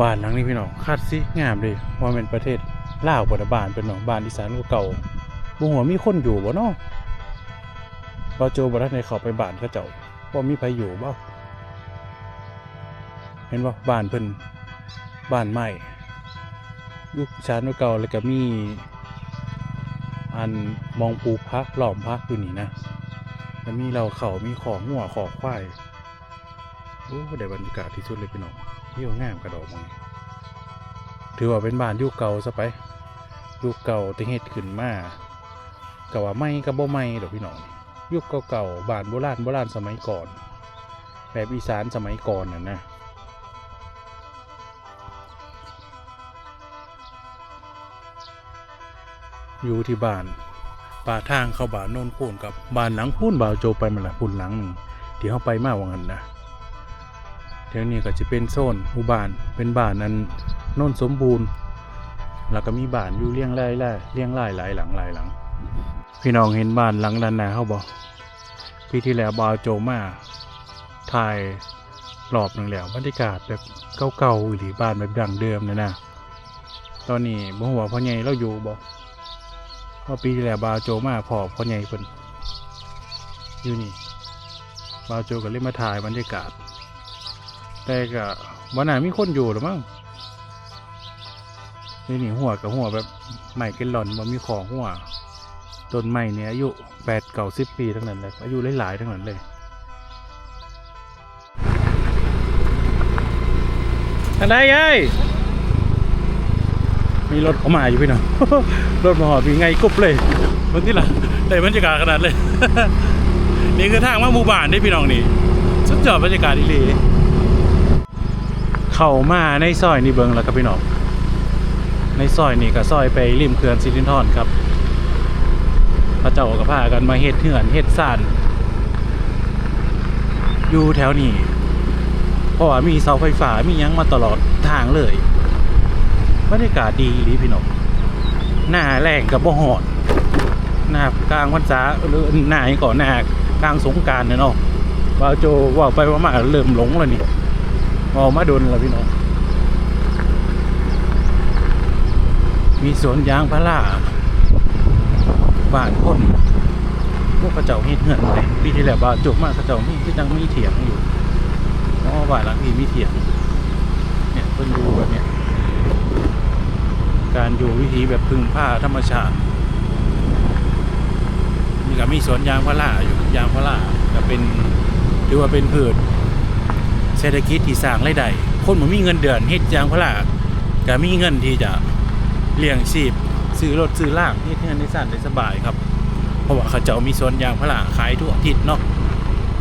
บ้านหลังนี้พี่น้องคาดสิงามเลยว่าเป็นประเทศลาวบ่ได้บ้านเป็นเนาะบ้านอีสานเก่าบ่หัวมีคนอยู่บ่เนาะบ่โจบ่ทันได้เข้าไปบ้านเขาเจ้าบ่มีไผอยู่บ่เห็นบ่บ้านเพิ่นบ้านใหม่ยุคอีสานเก่าแล้วก็มี อันมองปูพักหลอมพักอยู่นี่นะแล้วมีเราเขามีของหัวขอควายโอ้ได้บรรยากาศที่สุดเลยพี่น้อง เที่ยวงามกระโดอกมังถือว่าเป็นบ้านยุคเก่าซะไปยุคเก่าที่เฮ็ดขึ้นมาก็ว่าไม่ก็บ่ไม่ดอกพี่น้องยุคเก่าๆบ้านโบราณโบราณสมัยก่อน แบบอีสานสมัยก่อนน่ะนะอยู่ที่บ้านป่าทางเข้าบ้านโน่นพูนกับบ้านหลังพูนบ่าวโจไปมาละพูนหลังที่เขาไปมาว่างันนะ เดี๋ยวนี้ก็จะเป็นโซนหมู่บ้านเป็นบ้านนั้นโน่นสมบูรณ์ แล้วก็มีบ้านอยู่เลี้ยงไร่ไร่เลี้ยงไร่หลายหลังหลายหลัง พี่น้องเห็นบ้านหลังด้านหน้าเขาบอกปีที่แล้วบาวโจมาถ่ายรอบหนึ่งแล้วบรรยากาศแบบเก่าๆหรือบ้านแบบดังเดิมนะนะตอนนี้บ่หัวพ่อใหญ่เราอยู่บ่พอปีที่แล้วบาวโจมาพอพ่อใหญ่เพิ่นอยู่นี่บาวโจก็เลยมาถ่ายบรรยากาศ แต่ก็วันไหนามีคนอยู่หรือมั้งนี่นี่หัวกับหัวแบบใหม่กันหล่อนมันมีของหัวต้นไม้เนี่ยอายุแปดเก่าสิบปีทั้งนั้นเลยอายุหลายๆทั้งนั้นเลยอะไรยัยมีรถเข้ามาอยู่พี่น้องรถมาหอดมีไงกุบเลยบางทีล่ะได้บรรยากาศขนาดเลย นี่คือทางมาหมู่บ้านได้พี่น้องนี่สุดยอดบรรยากาศอีหลี เข้ามาในซอยนี่เบิงแล้วครับพี่น้องในซอยนี่ก็ซอยไปริมเขื่อนซิลินทอนครับพระเจ้าก็พากันมาเฮ็ดเถื่อนเฮ็ดซ่านอยู่แถวนี้เพราะว่ามีเสาไฟฟ้ามียังมาตลอดทางเลยบรรยากาศดีดีพี่น้องหน้าแรงกับบ่หอดหน้ากลางพรรษาหรือหน้าก่อนหน้ากลางสงการเนี่ยเนาะว่าโจว่าไปว่ามาเริ่มหลงแล้วนี่ ออกมาโดนแล้วพี่น้อง มีสวนยางพาราบ้านคนพวกกระเจ้าเฮ็ดเหือนเลยปีที่แล้วบ้านจบมากกระเจ้ามีที่จังมีเถียงอยู่อ๋อบ้านหลังนี้มีเถียง เนี่ยเพิ่นดูแบบเนี้ยการอยู่วิธีแบบพึ่งผ้าธรรมชาตินี่ก็มีสวนยางพาราอยู่ยางพาราก็เป็นถือว่าเป็นพืช รษฐกิจที่สร้างรายได้คนมันมีเงินเดือนเฮ็ดยางพาราก็มีเงินที่จะเลี้ยงชีพซื้อรถซื้อล่างเฮ็ดเงินได้สั้นได้สบายครับ เพราะว่าเขาเจ้ามีสวนยางพาราขายทั่วอาทิศเนาะ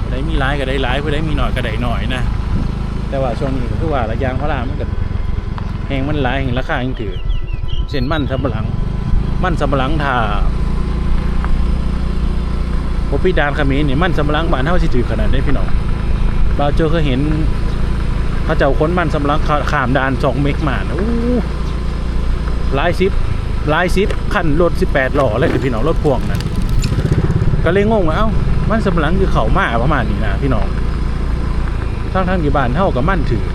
ผู้มีหลายก็ได้หลายผู้ใดมีหน้อยก็ได้หน้อยนะ แต่ว่าช่วงนี้ก็คือว่าละยางพารามันก็แหงมันหลายแหงราคายังถือเช่นมันสำปะหลัง มันสำปะหลังถ้าพอพี่ดานขมิ้นเนี่ยมันสำปะหลังบ้านเท่าสิถือขนาดได้พี่น้อง บาเจอเคยเห็นพระเจ้าค้นมันสำลังขาขามดานสองเมกมานอู้หลายสิบหลายสิบขั้นรถสิบแปดล้อเลยพี่น้องรถพ่วงนั่นก็เลยงงว่าเอ้ามันสำลังคือเขามาประมาณนี้นะพี่น้องทั้งทั้งที่บ้านเท่ากับมันถือ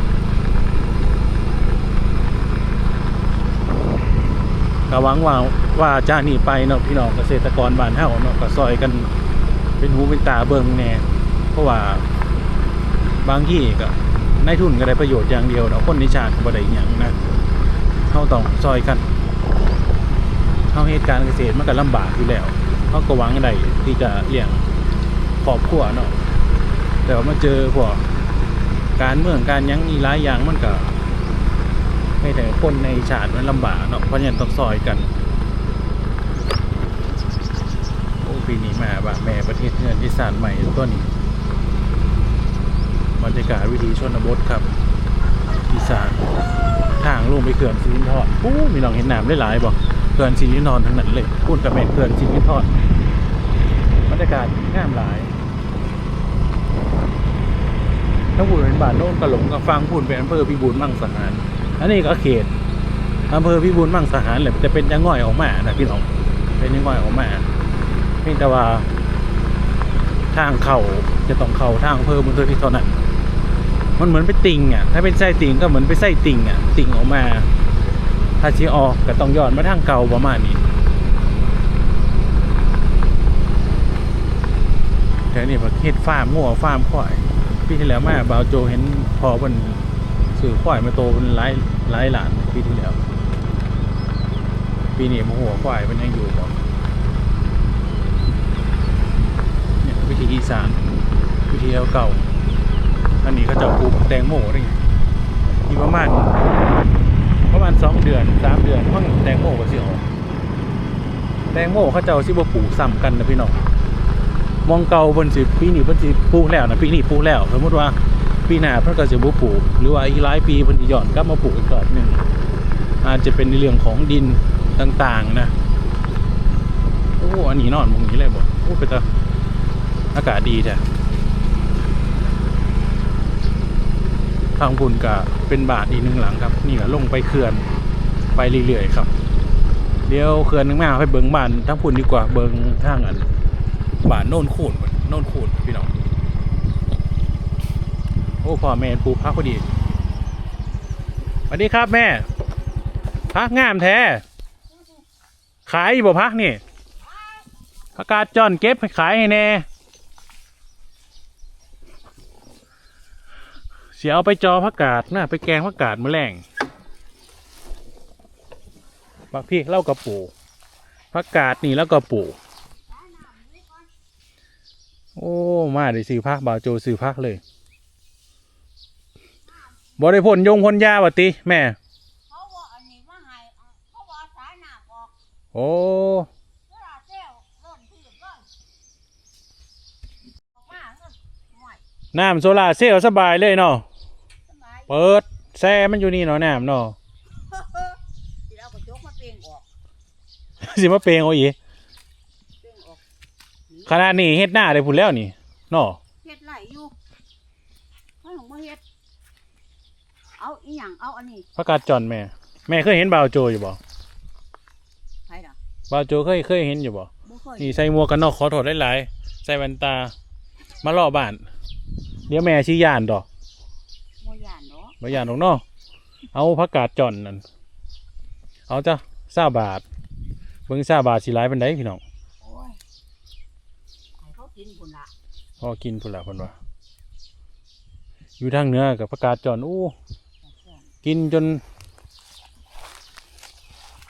ก็หวังว่าว่าจะหนีไปเนาะพี่น้องเกษตรกรบ้านเฮาเนาะก็ซอยกันเป็นหูเป็นตาเบิ่งแน่เพราะว่า บางที่ก็นายทุนก็ได้ประโยชน์อย่างเดียวเนาคนในชาก็บ่ได้อิหยังนะเฮาต้องซอยกันเฮาเหตุการณ์เกษตรมันก็ลำบากอยู่แล้วเฮาก็หวังได้ที่จะเลี้ยงครอบครัวเนาะแต่ว่ามาเจอพวกการเมืองการยังมีหลายอย่างมันก็ให้แต่คนในชาติมันลำบากเนาะเพราะฉะนั้นต้องซอยกันโอ้ปีนี้มาบ่ะแม่ประเทศเงินที่สานใหม่ตัวนี้ บรรยากาศวิถีชนบทครับอีสานทางลงไปเขื่อนสิรินธรโอ้มีน้องเห็นน้ำได้หลายบ่เขื่อนสิรินธรทั้งนั้นเลยพูดกับแม่นเขื่อนสิรินธรบรรยากาศงามหลายถ้าพูดเป็นบ้านโน้นกระหลงกับฟังพูดเป็นอำเภอพิบูลมังสหารอันนี้ก็เขตอำเภอพิบูลมังสหารแหละจะเป็นยังง่อยออกมานะพี่น้องเป็นยังง่อยออกมาเพียงแต่ว่าทางเขาจะต้องเข้าทางอำเภอมืองเท่าที่เท่านั้น มันเหมือนไปติ่งอะถ้าเป็นไส้ติ่งก็เหมือนไปไส้ติ่งอะติ่งออกมา ถ้าชี้ออกก็ต้องย้อนมาทางเก่าประมาณนี้แต่นี่ประเทศฟาร์มงัวฟาร์มควายปีที่แล้วมาบาวโจเห็นพอมันสื่อควายมาโตเป็นหลายหลายหลานปีที่แล้ว ปีนี้มาหัวควายมันยังอยู่บ่เนี่ยวิธีอีสานวิธีเก่า อันนี้เขาจะปลูกแตงโมนี่มีประมาณประมาณสองเดือนสามเดือนมั่งแตงโมก็สิออกแตงโมเขาเจ้าสิบ่ปลูกซ้ำกันนะพี่น้องมองเก่าเพิ่นสิปีนี้เพิ่นสิปลูกแล้วนะปีนี้ปลูกแล้วสมมติว่าปีหน้าเพิ่นก็สิบ่ปลูก หรือว่าอีกหลายปีเพิ่นสิย้อนกลับมาปลูกอีกรอบหนึงอาจจะเป็นในเรื่องของดินต่างๆนะโอ้อันนี้นอนมองนี้เลยบ่โอ้เป็นตาอากาศดีแท้ ทางพุ่นก็เป็นบาทอีกหนึ่งหลังครับ นี่ก็ลงไปเขื่อนไปเรื่อยๆครับ เดี๋ยวเขื่อนนึงมาไปเบิงบ้านทั้งพุ่นดีกว่าเบิงทางอันบ้านโน่นคูนโน่นคูนพี่น้องโอ้พ่อแม่ปูพักพอดีสวัสดีครับแม่ พักงามแท้ ขายอยู่บ่พักนี่ผักกาดจอนเก็บให้ขายให้แน่ เสียเอาไปจอผักกาดนะไปแกงผักกาดมะแรงบักพี่เล่ากระปูผักกาดนี่แล้วก็ปูโอ้ มาได้ซื้อพักบ่าวโจซื้อพักเลยบ่ได้พ่นยงพ่นยาวะติ แม่เขาว่าอันนี้มาให้อะเขาว่าสายหน้าบอกโอ้เวลาเซลร่นที่ร่นออกมาเงินห่วยน้ำโซลาร์เซลล์สบายเลยเนาะสบาย เปิดแซ่มันอยู่นี่เนาะน้ำเนาะที่เราก็ยกมาเปลี่ยนออกสิมาเปลงเอาอีกเปลี่ยนออกขนาดนี้เฮ็ดหน้าได้พุ่นแล้วนี่เนาะเฮ็ดไหลอยู่เขาหลงมาเฮ็ดเอาอีหยังเอาอันนี้ผักกาดจอนแม่ แม่เคยเห็นบ่าวโจอยู่บ่ใครล่ะบ่าวโจเคยเคยเห็นอยู่บ่บ่เคยนี่ใส่หมวกกันน็อกขอโทษหลายๆใส่แว่นตามาล่อบ้าน เดี๋ยวแม่ชี้ย่านดอกบ่ย่านเนาะ บ่ย่านดอกเนาะเอาผักกาดจอนนั่นเอาจ้ะ20บาทเบิ่ง20บาทสิหลายปานใดพี่น้องโอ้ยให้เขากินพุ่นละพอกินพุ่นละเพิ่นว่าอยู่ทางเหนือกับผักกาดจอนอู้กินจน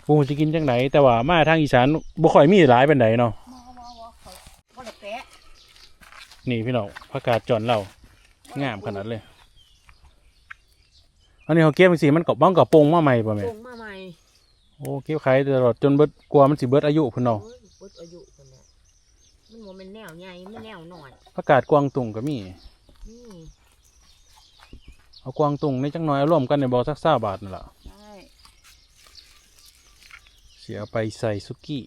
ปูจะกินจังไหนแต่ว่ามาทางอีสานบ่ค่อยมีหลายเป็นไดเนาะบ่บ่บ่เขาบ่ได้แปะนี่พี่น้องผักกาดจอนเรางามขนาดเลย อันนี้เขาเก็บจังซี่มันก็บ้องกับปงมาใหม่ป่ะแม่ส่งมาใหม่โอ้เก็บขายตลอดจนเบิดกลัวมันสิเบิดอายุพุ่นเนาะโอ้ยเบิดอายุพุ่นน่ะมันบ่แม่นแนวใหญ่มันแนวน้อยผักกาดกวางตุงก็มีนี่เอากวางตุงในจังน้อยเอาร่วมกันในบ่สัก20บาทนั่นล่ะใช่เสียเอาไปใส่ซุกี้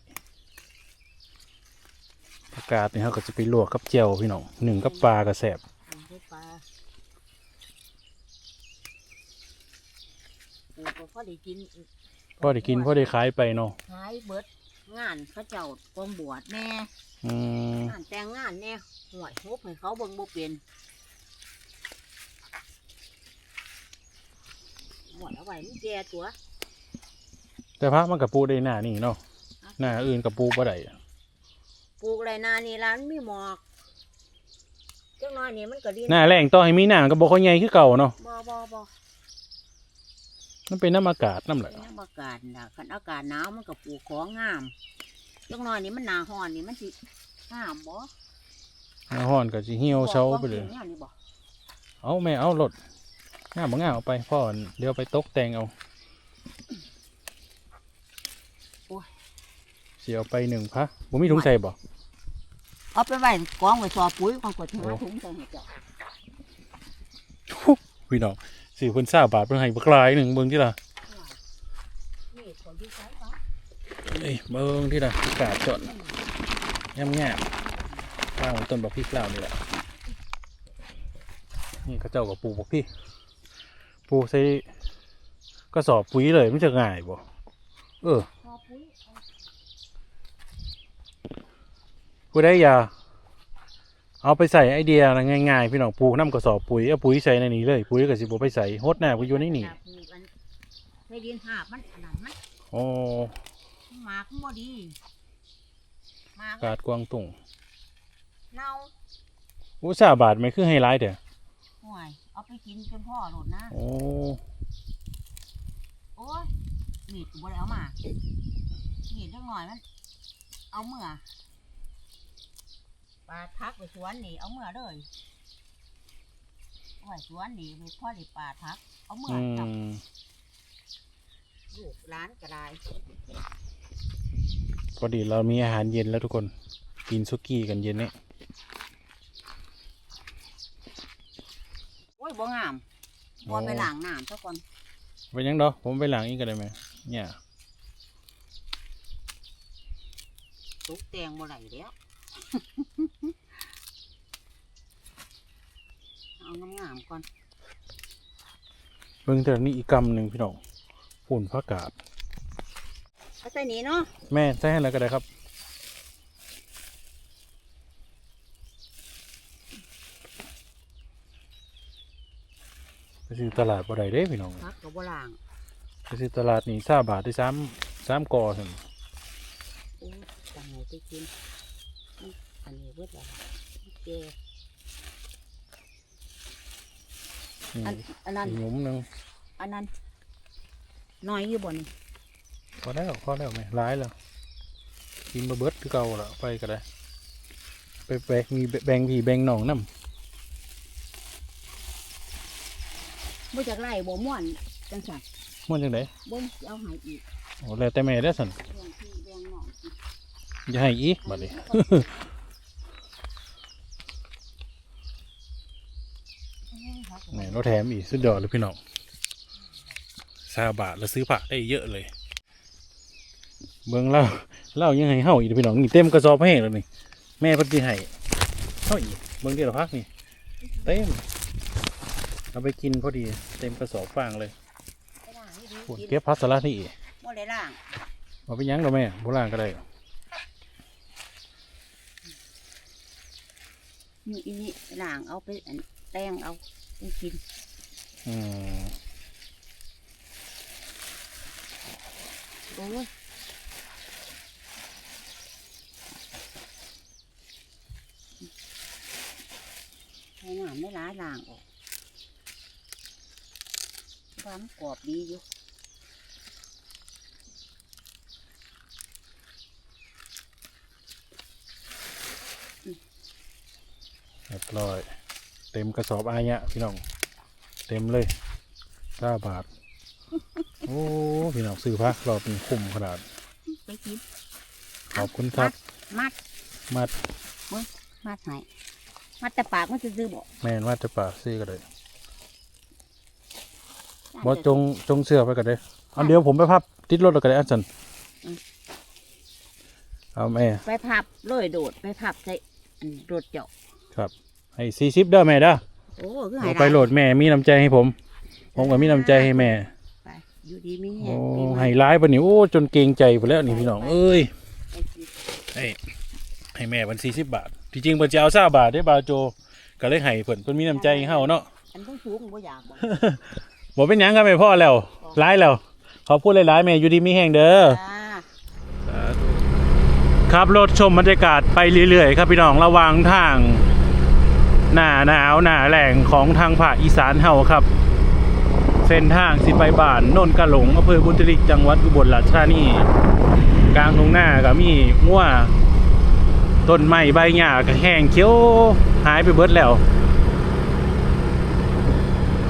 ผักกาดนี่เขาก็จะไปลวกกับเจียวพี่น้องหนึ่งกับปลากระแสบ ทำให้ปลาปลูกก็ พอได้กินพอได้กินพอได้ขายไปเนาะขายเบิดงานเขาเจ้ากองบวชแน่อืมงานแต่งงานแน่ห่วยฮบให้เขาเบิ่งบ่เป็นหมดเอาไว้มันแก่ตัว แต่พักมันกับปลูกได้หน้านี่เนาะหน้าอื่นกับปลูกบ่ได้ปลูกไรนานี่ร้านมีหมอกจังน้อยนี่มันก็ดีหน้าแรงต่อให้มีหน้ามันก็บ่ค่อยใหญ่คือเก่าเนาะบ่บ่บ่ มันเป็นน้ำอากาศน้ำแหละเป็นอากาศน่ะคันอากาศหนาวมันก็ปลูกของงามจังน้อยนี่มันหนาฮ้อนนี่มันสิงามบ่หน้าร้อนก็สิเหี่ยวเช้าไปเลยบ่บ่นี่บ่เอาแม่เอารถงามบ่งามเอาไปพ่อเดี๋ยวไปตกแต่งเอาเสียเอาไปหนึ่งพะบ่มีถุงใส่บ่เอาไปไว้กองไว้ซอปุ๋ยก่อนกดถึงโอ้ถุงใส่ให้เจ้าพี่น้อง สี่คนทราบาทเพิ่นให้บักลายหนึ่งเบิ่งที่ล่ะเอ้ยเบิ่งที่ล่ะกาศจดงามงามๆข้างต้นบักพริกลานี่แหละนี่เขาเจ้ากับปูบักพริกปลูกใส่กระสอบปุ๋ยเลยมันจะง่ายบ่เออคุยเอาผู้ได้อยา เอาไปใส่ไอเดียนะง่ายๆพี่น้องปลูกน้ำกระสอบปุ๋ยเอาปุ๋ยใส่ในนี้เลย ปุ๋ยก็สิบ่ไปใส่ฮดหน้าก็อยู่ในนี่ถ้าปลูกอันใส่ดินหาบมันอันนั้นมันโอ้หมากมันบ่ดีหมากกาดกวางตุงเน่าอุตสาห์บาทไหมคือไฮไลท์เด้อห่วยเอาไปกินจนพ่อโหลดนะโอ้โอ้ยมีดกูบ่ได้เอามามีดเล็กหน่อยมันเอาเมื่อ ปลาทักไปสวนนี่เอาเมื่อเลยเอาไว้สวนนี่ไปพ่อได้ปลาทัก เอาเมื่ออืจับมลูกร้านก็ได้พอดีเรามีอาหารเย็นแล้วทุกคนกินซุกี้กันเย็นนี้โอ้ยบ่งามบ่ไปล้างน้ำซะก่อนไปยังดอกผมไปล้างอีกก็ได้ไหมเนี่ย ตุกแตงบ่ไหลแล้ว เอางามๆก่อน เบิ่งแต่นี่อีกกำหนึ่งพี่น้องฝุ่นผักกาดเอาใส่นี้เนาะ แม่ใส่ให้แล้วก็ได้ครับไปซื้อตลาดบ่ได้เด้พี่น้องพักกับบ่ล้างไปซื้อตลาดนี่ซาบาทได้สามสามกอสั่นโอ้ยจังไงไปกิน อื้ออันนี้เบิดแล้วแกนี่อันอันนั้นอีกหนุ่มหนึ่งอันนั้นน้อยอยู่บ่นี่พอแล้วพอแล้วไหมร้ายแล้วกินมาเบิดคือเก่าละไปก็ได้ ไปแบ่งมีแบ่งพี่แบ่งน้องน้บ่จากไล่บ่ม่วนจังซั่นำมันจังไดบ่สิเอาให้อีกโอ้แล้วแต่แม่ได้อสันเรื่องที่เรื่องน้องอีกอย่าให้อีกบัดนี้ ไห นเราแถมอีกสุดยอดเลยพี่น้องซาบาทแล้วซื้อผักได้เยอะเลย เบิ่งเล่าเล่ายังไงเฮาอีกเด้อพี่น้องนี่เต็มกระสอบให้แล้วนี่แม่เพิ่นสิให้เฮาอีกเบิ่งเดียวละพักนี่เต็มเอาไปกินพอดีเต็มกระสอบฟางเลยไปล้างนี่ดีปวดกินเก็บพัสละนี่อีกบ่ได้ล้างเอาไปหยังดอกแม่โบราณก็ได้นี่อีนี่ล้างเอาไปอันแตงเอา ไปกินอืมโอ้ยให้น้ำไม่ร้ายล้างออกความกรอบดีอยู่เรียบร้อย เต็มกระสอบอายะพี่น้อง เต็มเลยเก้าบาท โอ้พี่น้องซื้อพักรอบนี้คุ้มขนาด ไปกินขอบคุณครับ มัดมัดมัดให้มัดแต่ปากมันจะซื้อๆบอกแม่นว่าจะป่าซื้อก็ได้บอจงจงเสื้อไปก็ได้อันเดียวผมไปพับติดรถแล้วก็ได้อันสันเอาแม่ไปพับโรยโดดไปพับใส่อันโดดเจาะครับ ให้สี่สิบเด้อแม่เด้อโอ้คือเอาหายไปโหลดแม่มีน้ำใจให้ผม ผมก็มีน้ำใจให้แม่ไปอยู่ดีมีแห้โอ้งปีใหม่ให้ร้ายปะนี่โอ้จนเกรงใจไปแล้วนี่พี่น้องเอ้ยไปกินให้ให้แม่บันสี่สิบบาทที่จริงเพิ่นจะเอาซาบาทได้อบาวโจก็เลยให้เพิ่นเพิ่นมีน้ำใจให้เฮาเนาะ อันต้องสูงบ่อยากบ่บ่เป็นหยังครับแม่พ่อแล้วร้ายแล้วขอพูดหลายๆแม่อยู่ดีมีแห้งเด้อ จ้า ครับรถชมบรรยากาศไปเรื่อยๆ ครับพี่น้องระหว่างทาง หน้าหนาวหน้าแหล่งของทางภาคอีสานเฮาครับ เส้นทางสิไปบ้านโนนกะหลงอำเภอบุญทลิกจังหวัดอุบลราชธานีกลางทุ่งหน้าก็มีงัวต้นไม้ใบหญ้าก็แห้งเขียวหายไปเบิดแล้ว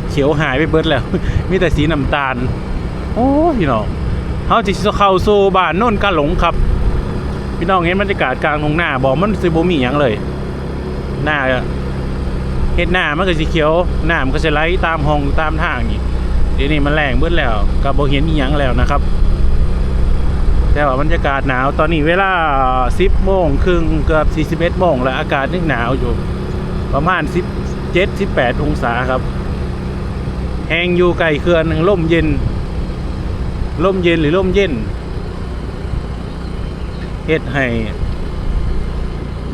เขียวหายไปเบิดแล้ว มีแต่สีน้ำตาล โอ้พี่น้องเฮาสิเข้าสู่บ้านโนนกะหลงครับพี่น้องเห็นบรรยากาศกลางทุ่งหน้าบอกมันสิบ่มีหยังเลย หน้า เฮ็ดหน้ามันก็สิเขียวหน้ำก็สิไหลตามห้องตามทางนี่เดี๋ยวนี้มันแรงเบิดแล้วก็บ่เห็นอีหยังแล้วนะครับ แต่ว่าบรรยากาศหนาวตอนนี้เวลา 10โมงครึ่งเกือบ41โมงแล้วอากาศยังหนาวอยู่ ประมาณ 17 18องศาครับแหงอยู่ไกลเขื่อนลมเย็นลมเย็นหรือลมเย็นเฮ็ดให้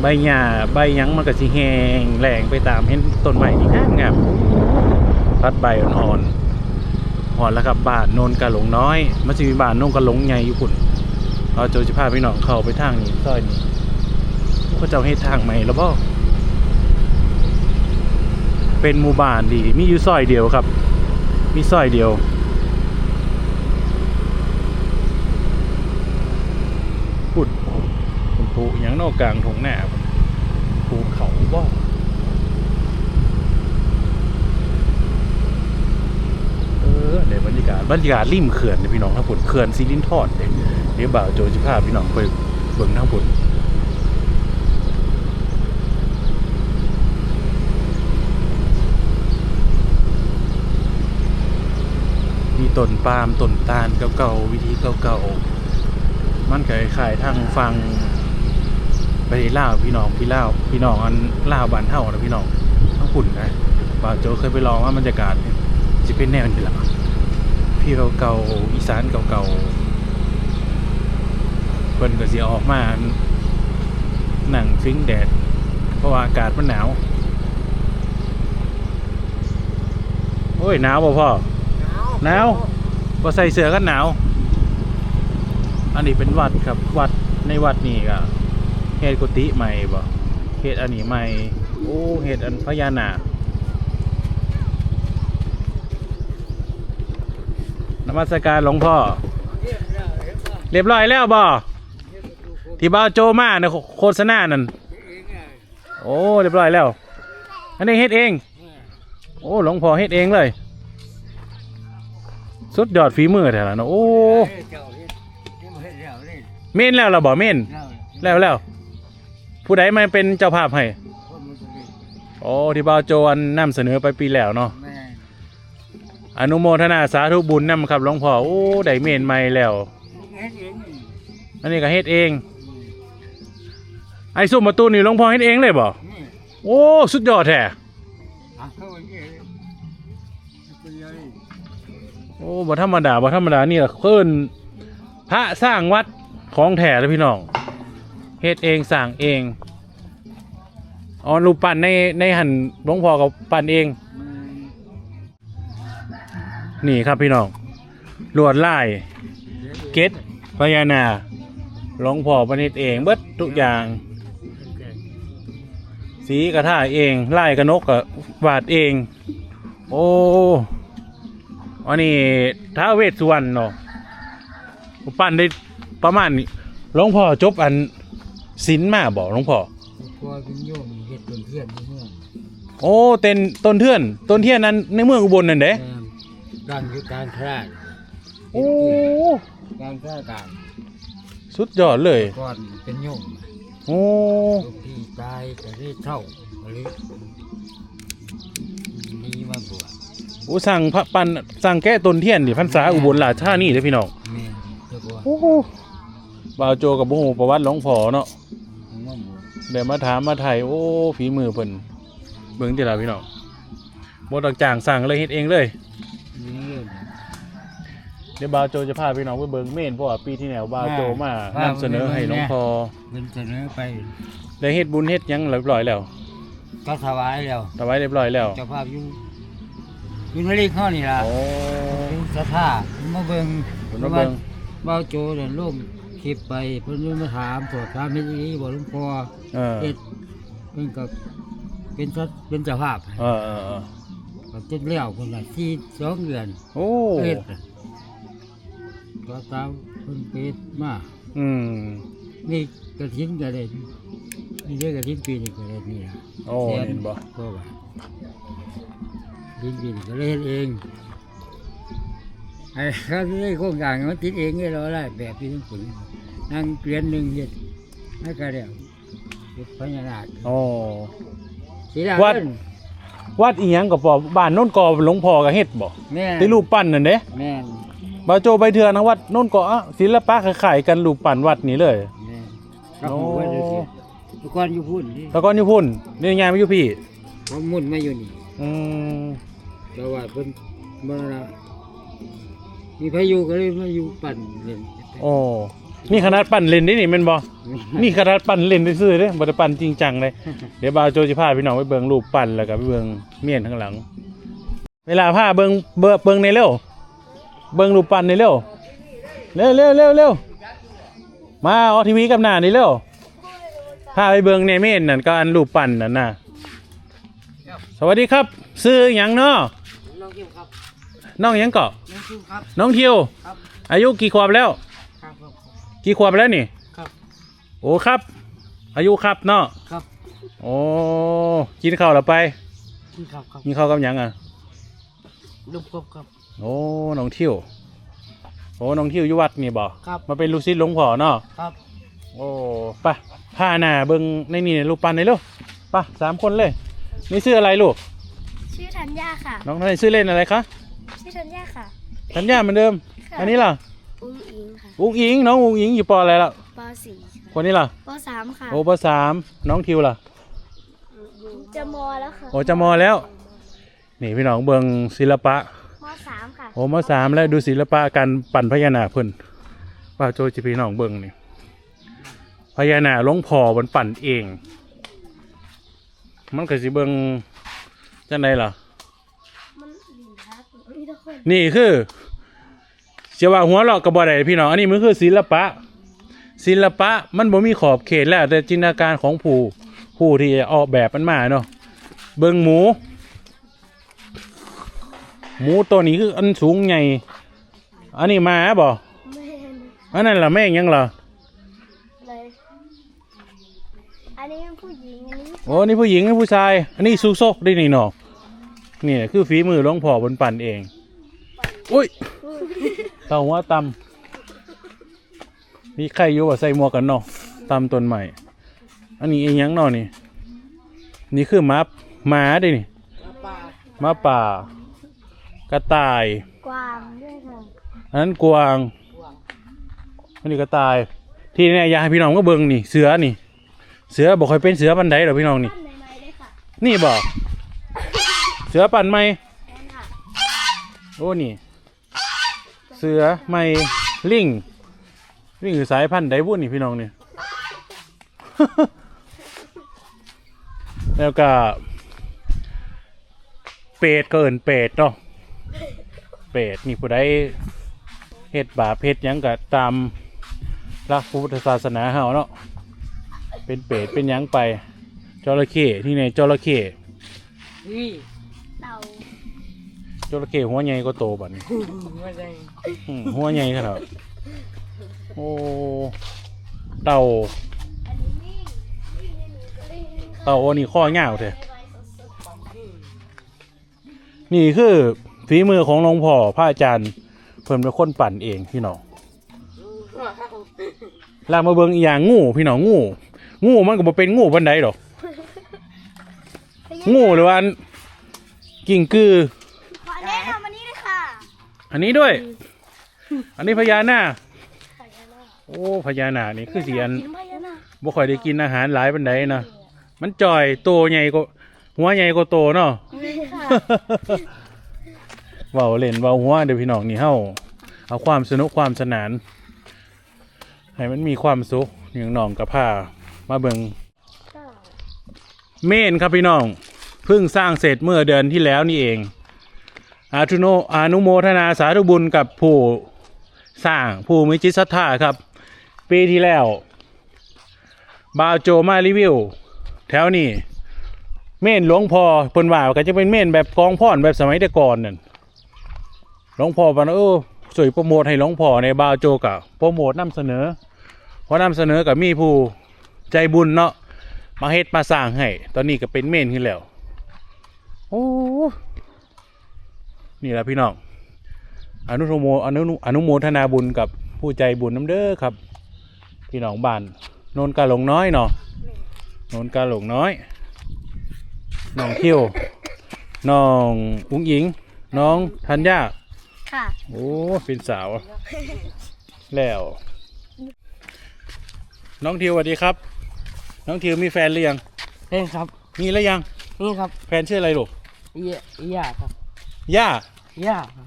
ใบหญ้าใบยังมันก็สิแห้งแหลงไปตามเห็นต้นไม้นี่งามงามพัดใบอ่อนๆอ่อนแล้วครับบานโนนกะหลงน้อยมันจะมีบานโนนกะหลงใหญ่อยู่พุ่นเราโจจะพาพี่น้องเข้าไปทางนี้ซอยนี้ก็จะเฮ็ดทางใหม่แล้วบ่เป็นหมู่บ้านดีมีอยู่ซอยเดียวครับ มีซอยเดียว พุด คุณปูหยังนอกกลางทงหน้าภูเขาบ่เออเดี๋ยวบรรยากาศบรรยากาศริมเขื่อนเนี่ยพี่น้องทั้งผุนเขื่อนซิลินทอดเดี๋ยวบ่าวโจจะพาพี่น้องไปเบิ่งทั้งผุนมีต้นปาล์มต้นตาลเก่าๆวิธีเก่าๆมันคล้ายๆทางฟัง ไปล่าวพี่น้องพี่ล่าวพี่น้องอันล่าวบ้านเฮานะพี่น้องทั้งฝุ่นนะบ่าวโจเคยไปลองว่าบรรยากาศเนี่ยจะเป็นแนวนี้แหละพี่เก่าๆอีสานเก่าๆเพิ่นก็สิออกมาหนังฟิงแดด เพราะว่าอากาศมันหนาว โอ้ยหนาวบ่พ่อหนาวพอใส่เสื้อกันหนาว อันนี้เป็นวัดครับวัดในวัดนี่ก็ เฮ็ดกุฏิใหม่บ่เฮ็ดอันนี้ใหม่ โอ้เฮ็ดอันพญานาค นมัสการหลวงพ่อ เรียบร้อยแล้วบ่ที่บ้าวโจมาในโฆษณานั่น โอ้เรียบร้อยแล้ว อันนี้เฮ็ดเอง โอ้หลวงพ่อเฮ็ดเองเลย สุดยอดฝีมือแท้ละเนาะโอ้เม่นแล้วเราบอกเม่นแล้วแล้ว ผู้ใดมาเป็นเจ้าภาพให้โอ้ที่บ่าวโจอันนำเสนอไปปีแล้วเนาะอนุโมทนาสาธุบุญนำครับหลวงพ่อโอ้ได้เม่นใหม่แล้วอันนี้ก็เฮ็ดเอง ไอ้ส้มประตูนี่หลวงพ่อเฮ็ดเองเลยบ่โอ้สุดยอดแท้โอ้บ่ธรรมดาบ่ธรรมดานี่ล่ะเพิ่นพระสร้างวัดของแท้เลยพี่น้อง เฮ็ดเองสร้างเองอ๋อรูปปั้นในในหันหลวงพ่อกับปั้นเอง นี่ครับพี่น้องลวดลายเกตพญานาหลวงพ่อประณิตเองเบิดทุกอย่าง สีกระท่าเองลายกระนกกะวาดเอง โอ้อันนี้ท้าเวสสุวรรณเนาะปั้นได้ประมาณนี้หลวงพ่อจบอัน ศิลป์มาบอกหลวงพ่อพอเป็นโยมมีเฮ็ดต้นเทียนในเมืองโอ้เต็นต้นเทื่อนต้นเทียนนั้นในเมืองอุบลนั่นเด้แม่นดังอยู่กลางคราดโอ้กลางคราดกลางสุดยอดเลยก่อนเป็นโยมโอ้ลูกพี่ตายก็ได้เท่าก็เลยหนี่มาบวชโอ้สั่งพระปันสั่งแก้ต้นเทียนดิพรรษาอุบลราชธานีเด้อพี่น้องแม่เจ้าบวชโอ้โห บ่าวโจกับบ่ฮู้ประวัติหลวงพ่อเนาะมาบวชเดี๋ยวมาถามมาไทยโอ้ฝีมือเพิ่นเบิ่งติล่ะพี่น้องบ่ต้องจ้างสั่งเลยเฮ็ดเองเลยนี่เรื่องเดี๋ยวบ่าวโจจะพาพี่น้องไปเบิ่งเม่นเพราะว่าปีที่แล้วบ่าวโจมานำเสนอให้หลวงพ่อเป็นเสนอไปได้เฮ็ดบุญเฮ็ดหยังเรียบร้อยแล้วก็ถวายแล้วถวายเรียบร้อยแล้วเจ้าภาพอยู่อยู่ในเลขข้อนี่ล่ะโอ้เป็นสถามาเบิ่งเพิ่นมาเบิ่งบ่าวโจเดินลง คลิปไปเพิ่นเลยมาถามสอบถามเฮ็ดอีหลีบ่หลวงพ่อเออ เฮ็ดเพิ่นก็เป็นสัตเป็นเจ้าภาพเออเออเออก็เจ็ดแล้วเพิ่นน่ะสี่สองเดือนโอ้เฮ็ดน่ะก็ตามเพิ่นเปิดมาอืมนี่กระถินก็ได้นี่เรียกกระถินปีนี้ก็ได้นี่ล่ะโอ้เห็นบ่ก็ว่าดินปีนี้ก็เลยเฮ็ดเองไอ้เขาได้โครงการมันติดเองนี่เราได้แบบที่ทั้งผล นั่งเกลียนหนึ่งเฮ็ดให้ก็แล้วเฮ็ดพญานาคโอ้สีดาวัดเอิ้นวัดอีหยังก็บ่บ้านโน้นกอหลวงพ่อก็เฮ็ดบ่แม่นที่รูปปั้นนั่นเด้แม่นบาโจไปเถื่อนะวัดโน่นก็อะศิลปะคล้ายๆกันรูปปั้นวัดนี้เลย แม่นครับผมว่าจะเสียทุกคนอยู่พุ่นนี่แล้วก็อยู่พุ่นนี่งานมาอยู่พี่ ผมมุ่นมาอยู่นี่อืมแต่ว่าเพิ่นมาละมีพายุก็เลยมาอยู่ปั่นเล่นโอ้ นี่ขนาดปั่นเล่นได้นี่แมันบ่นี่ขนาดปั่นเล่นซื่อๆเด้บ่ได้ปั่นจริงจังเลย เดี๋ยวบาวโจจะพาพี่น้องไปเบิ่งรูปปั่นแล้วก็ไปเบิ่งเมียนข้างหลัง เวลาพาเบิ่งเบิ่งเบิ่งในเร็ว เบิ่งรูปปั่นในเร็ว เร็วเร็วเร็วเร็วมาออกทีวีกับหน้านี่เร็วพาไปเบิ่งในเมียนนั่นก็อันรูปปั่นนั่นน่ะสวัสดีครับ ซื้อหยังเนาะน้องคิวครับน้องหยังเกาะน้องคิวครับน้องทิวครับอายุกี่ขวบแล้วครับครับ กี่ขวบแล้วนี่ครับ โอ้ครับ อายุครับเนาะครับโอ้กินข้าวแล้วไปพี่ครับครับกินข้าวกับหยังอะลูกครับครับ โอ้น้องทิวโอ้น้องทิวอยู่วัดนี่บ่ครับ มาเป็นลูกศิษย์หลวงพ่อเนาะครับโอ้ไปผ้าหน้าเบิ่งในนี่รูปปั้นในลูกไปสามคนเลย นี่ชื่ออะไรลูก ชื่อธัญญาค่ะ น้องท่านชื่อเล่นอะไรคะ ชื่อธัญญาค่ะธัญญาเหมือนเดิม ค่ะ อันนี้ล่ะ อุ้งอิงค่ะอุ้งอิงน้องอุ้งอิงอยู่ปออะไรล่ะป .4 ค่ะคนนี้ล่ะป .3 ค่ะโอ้ปสามน้องทิวล่ะจะมแล้วค่ะโอ้จะมอแล้ว นี่พี่น้องเบิงศิลปะม .3 ค่ะโอ้มสามแล้วดูศิลปะการปั่นพญานาคเพิ่นป้าโจจิพี่น้องเบิงนี่พญานาคหลวงพ่อมันปั่นเอง มันก็สิเบิงจังไดล่ะมันดีครับนี่ทุกคนนี่คือ เชื่อว่าหัวเราะกระบอกได้พี่น้องอันนี้มันคือศิลปะ ศิลปะมันบ่มีขอบเขตแล้ว แต่จินตนาการของผู้ผู้ที่ออกแบบมันมาเนาะเบิงหมู หมูตัวนี้คืออันสูงใหญ่อันนี้หมาบ่แม่นอันนั้นล่ะแม่งยังล่ะเลยอันนี้เป็นผู้หญิงอันนี้โอ้นี่ผู้หญิงนี่ผู้ชาย อันนี้ซูซกได้นี่เนาะนี่คือฝีมือหลวงพ่อบนปั่นเอง อุ้ย เต่าหัวตำมีใครอยู่ว่าใส่หมวกกันเนาะตำต้นใหม่อันนี้เองยังเนาะนี่ นี่คือหมาหมาเด้นี่ป้าหมาป่า กระต่าย กวางด้วยค่ะอันนั้นกวางอันนี้กระต่าย ที่เนี่ยอยากให้พี่น้องก็เบิ่งนี่ เสือนี่ เสือบอกค่อยเป็นเสือปันไดหรอกพี่น้องนี่ปั้นใหม่ๆเลยค่ะนี่บอก เสือปั่นไหม แม่นค่ะ โอ้นี่ เสือไม่ลิงลิงคือสายพันธุ์ไดบุ่นนี่พี่น้องเนี่ย แล้วก็ เป็ดก็เอินเป็ดเนาะเป็ดนี่ผู้ใดเฮ็ดบาปเฮ็ดหยังก็ตามหลักพระพุทธศาสนาเฮาเนาะเป็นเป็ดเป็นหยังไปจระเข้ที่ไหนจระเข้ นี่ จระเข้หัวใหญ่ก็โตบัดนี้ไม่ได้อืมหัวใหญ่ขนาดโอ้ เต่าอันนี้ลิงลิงอันนี้ก็ลิงเต่าอันนี้ข้อยาวเถอะนี่คือฝีมือของหลวงพ่อพระอาจารย์ เพิ่นเป็นคนปั่นเองพี่น้องลากมาเบิ่งอีกอย่างงูพี่น้องงูงูมันก็บ่เป็นงูบันไดดอกงูหรือว่าอันกิ่งกือ ขอแนะนำอันนี้เลยค่ะ อันนี้ด้วย อันนี้พญานาคพญานาคโอ้พญานาคนี่คือเสียนกินพญานาคบ่ค่อยได้กินอาหารหลายปานใดนะมันจ่อยโตใหญ่กว่าหัวใหญ่กว่าโตเนาะนี่ค่ะเว้าเล่นเว้าหัวเดี๋ยวพี่น้องนี่เฮาเอาความสนุกความสนาน ให้มันมีความสุขอย่างน้องกับผ้ามาเบิงก็เมนครับพี่น้องเพิ่งสร้างเสร็จเมื่อเดือนที่แล้วนี่เอง อาทุโนอนุโมทนาสาธุบุญกับผู้สร้างผู้มีจิตศรัทธาครับ ปีที่แล้วบาวโจมารีวิว แถวนี้เม่นหลวงพ่อเพิ่นว่าก็จะเป็นเม่นแบบกองพ่อนแบบสมัยแต่ก่อนนั่นหลวงพ่อบอกว่าเออสวยโปรโมทให้หลวงพ่อในบาวโจกะโปรโมทนำเสนอพอนำเสนอกับมีผู้ใจบุญเนาะมาเฮ็ดมาสร้างให้ ตอนนี้ก็เป็นเม่นขึ้นแล้ว โอ้ นี่แหละพี่น้องอนุโมอนุอนุโมทนาบุญกับผู้ใจบุญน้ำเด้อครับ พี่น้องบ้านโนนกาหลงน้อยเนาะโนนกาหลงน้อยน้องเที่ยวน้องอุ้งอิง น้องธัญญาค่ะโอ้เป็นสาว แล้ว น้องทิวสวัสดีครับ น้องทิวมีแฟนหรือยังเล่นครับ มีแล้วยังนี่ครับ แฟนชื่ออะไรลูกเย่เย่าครับ ย่าย่าครับ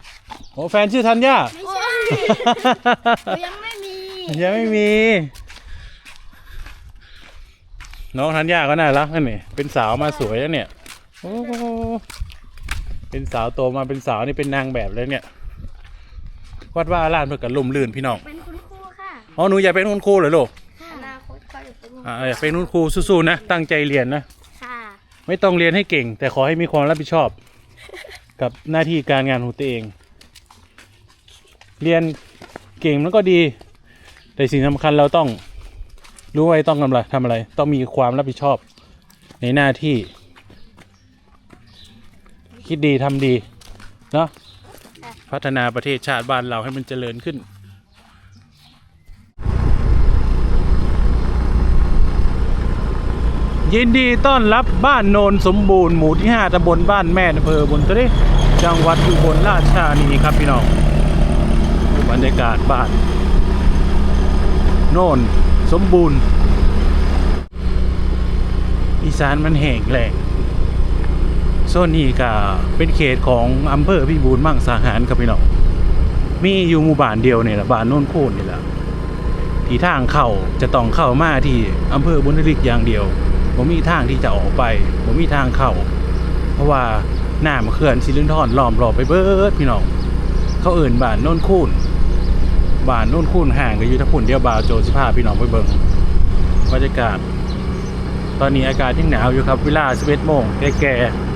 โอ้แฟนชื่อธัญญาไม่ใช่หนูยังไม่มียังไม่มี น้องธัญญาก็น่ารักนั่นนี่เป็นสาวมาสวยแล้วเนี่ยโอ้เป็นสาวโตมาเป็นสาวนี่เป็นนางแบบเลยเนี่ยวัดว่าล้านเพื่อกันลมลื่นพี่น้องเป็นคุณครูค่ะอ๋อหนูอยากเป็นคุณครูเหรอลูกอนาคตก็จะเป็นอ่าอยากเป็นคุณครูสู้ๆนะตั้งใจเรียนนะค่ะไม่ต้องเรียนให้เก่ง แต่ขอให้มีความรับผิดชอบ กับหน้าที่การงานของตัวเอง เรียนเก่งมันก็ดี แต่สิ่งสำคัญเราต้องรู้ว่าต้องทำอะไรทำอะไร ต้องมีความรับผิดชอบในหน้าที่ คิดดีทำดี เนาะพัฒนาประเทศชาติบ้านเราให้มันเจริญขึ้น ยินดีต้อนรับบ้านโนนสมบูรณ์หมู่ที่ 5ตำบลบ้านแม่อำเภอบนตรีจังหวัดอุบลราชธานีครับพี่น้องบรรยากาศบ้านโนนสมบูรณ์ อีสานมันแห้งแล้งโซนนี้ก็เป็นเขตของอำเภอพิบูลมั่งสาหารครับพี่น้องมีอยู่หมู่บ้านเดียวเนี่ยแหละบ้านโน่นโคนนี่แหละที่ทางเข้าจะต้องเข้ามาที่อำเภอบุญทลิกอย่างเดียว ผมมีทางที่จะออกไปผมมีทางเข้า เพราะว่าหน้ามาเขื่อนซิลินทอนล้อมรอบไปเบิดพี่น้อง เขาเอิ่นบ้านโน่นคูนบ้านโน่นคูนห่างกันอยู่ทัพุ่นเดียวบาวโจสิพาพี่น้องไปเบิงบรรยากาศ ตอนนี้อากาศยังหนาวอยู่ครับเวลา11โมงแก่ๆ